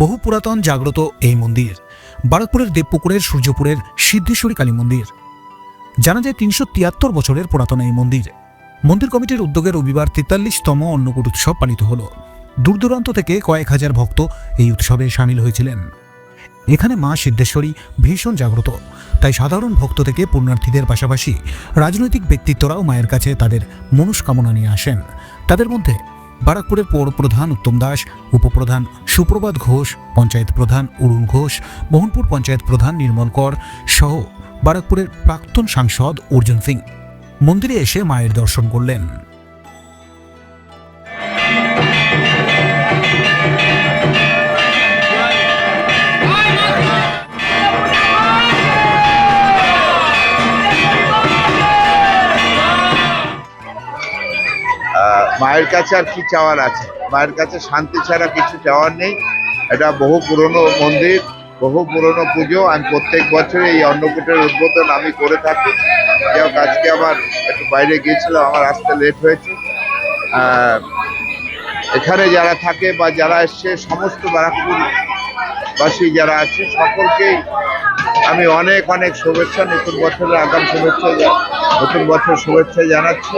বহু পুরাতন জাগ্রত এই মন্দির বারাকপুরের দেবপুকুরের সূর্যপুরের সিদ্ধেশ্বরী কালী মন্দির। জানা যায় তিনশো তিয়াত্তর বছরের পুরাতন এই মন্দির। মন্দির কমিটির উদ্যোগে রবিবার তেতাল্লিশতম অন্নকূট উৎসব পালিত হল। দূর দূরান্ত থেকে কয়েক হাজার ভক্ত এই উৎসবে সামিল হয়েছিলেন। এখানে মা সিদ্ধেশ্বরী ভীষণ জাগ্রত, তাই সাধারণ ভক্ত থেকে পুণ্যার্থীদের পাশাপাশি রাজনৈতিক ব্যক্তিত্বরাও মায়ের কাছে তাদের মনস্কামনা নিয়ে আসেন। তাদের মধ্যে বারাকপুরের পৌর প্রধান উত্তম দাস উপপ্রধান সুপ্রভাত ঘোষ, পঞ্চায়েত প্রধান অরুণ ঘোষ, মোহনপুর পঞ্চায়েত প্রধান নির্মল কর সহ বারাকপুরের প্রাক্তন সাংসদ অর্জুন সিং মন্দিরে এসে মায়ের দর্শন করলেন। মায়ের কাছে আর কি চাওয়ার আছে? মায়ের কাছে শান্তি ছাড়া কিছু চাওয়ার নেই। এটা বহু পুরনো মন্দির, বহু পুরনো পুজো। আমি প্রত্যেক বছর এই অন্নকূটের উদ্বোধন আমি করে থাকি। যাই আজকে আমার একটু বাইরে গিয়েছিলাম, আমার আসতে লেট হয়েছে। এখানে যারা থাকে বা যারা এসছে, সমস্ত বারাকপুরবাসী যারা আছে, সকলকেই আমি অনেক অনেক শুভেচ্ছা। নতুন বছরের আগাম শুভেচ্ছা নতুন বছর শুভেচ্ছা জানাচ্ছি।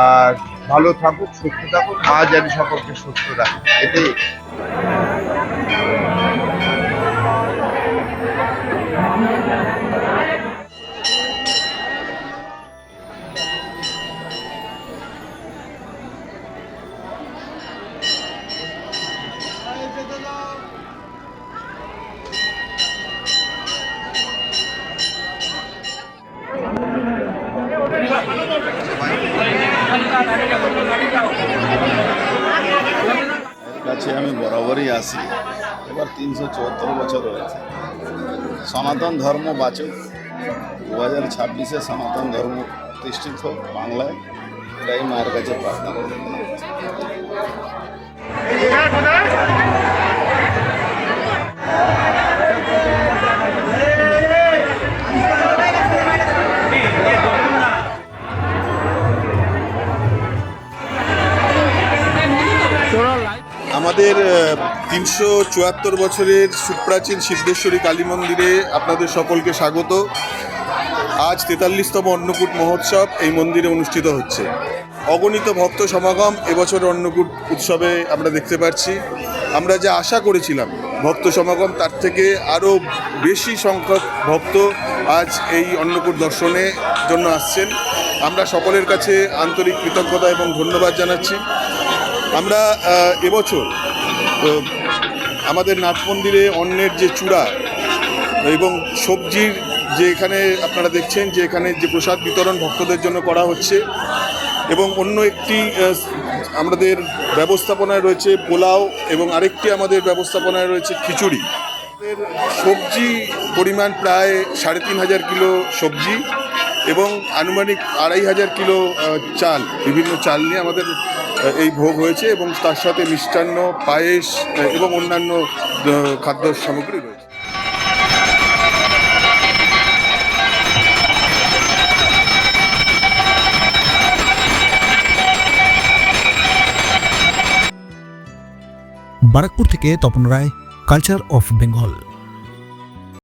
আর ভালো থাকুক, সুস্থ থাকুক, মা জানি সকলকে সুস্থ রাখুক এটাই। কাছে আমি বরাবরই আসি। এবার তিনশো চুয়াত্তর বছর হয়েছে। সনাতন ধর্ম বাঁচুক। দু হাজার ছাব্বিশে সনাতন ধর্ম প্রতিষ্ঠিত বাংলায়। এটাই মায়ের কাছে প্রার্থনা। করি আমাদের তিনশো চুয়াত্তর বছরের সুপ্রাচীন সিদ্ধেশ্বরী কালী মন্দিরে আপনাদের সকলকে স্বাগত। আজ তেতাল্লিশতম অন্নকূট মহোৎসব এই মন্দিরে অনুষ্ঠিত হচ্ছে। অগণিত ভক্ত সমাগম এবছর অন্নকূট উৎসবে আমরা দেখতে পাচ্ছি। আমরা যা আশা করেছিলাম ভক্ত সমাগম, তার থেকে আরও বেশি সংখ্যক ভক্ত আজ এই অন্নকূট দর্শনে জন্য আসছেন। আমরা সকলের কাছে আন্তরিক কৃতজ্ঞতা এবং ধন্যবাদ জানাচ্ছি। আমরা এবছর আমাদের নাট মন্দিরে অন্নের যে চূড়া এবং সবজির যে এখানে আপনারা দেখছেন যে এখানে যে প্রসাদ বিতরণ ভক্তদের জন্য করা হচ্ছে এবং অন্য একটি আমাদের ব্যবস্থাপনায় রয়েছে পোলাও এবং আরেকটি আমাদের ব্যবস্থাপনায় রয়েছে খিচুড়ি। সবজি পরিমাণ প্রায় সাড়ে তিন হাজার কিলো সবজি এবং আনুমানিক আড়াই হাজার কিলো চাল, বিভিন্ন চাল নিয়ে আমাদের এই ভোগ হয়েছে এবং তার সাথে মিষ্টান্ন, পায়েস এবং অন্যান্য খাদ্য সামগ্রী রয়েছে। বারাকপুর থেকে তপন রায় কালচার অফ বেঙ্গল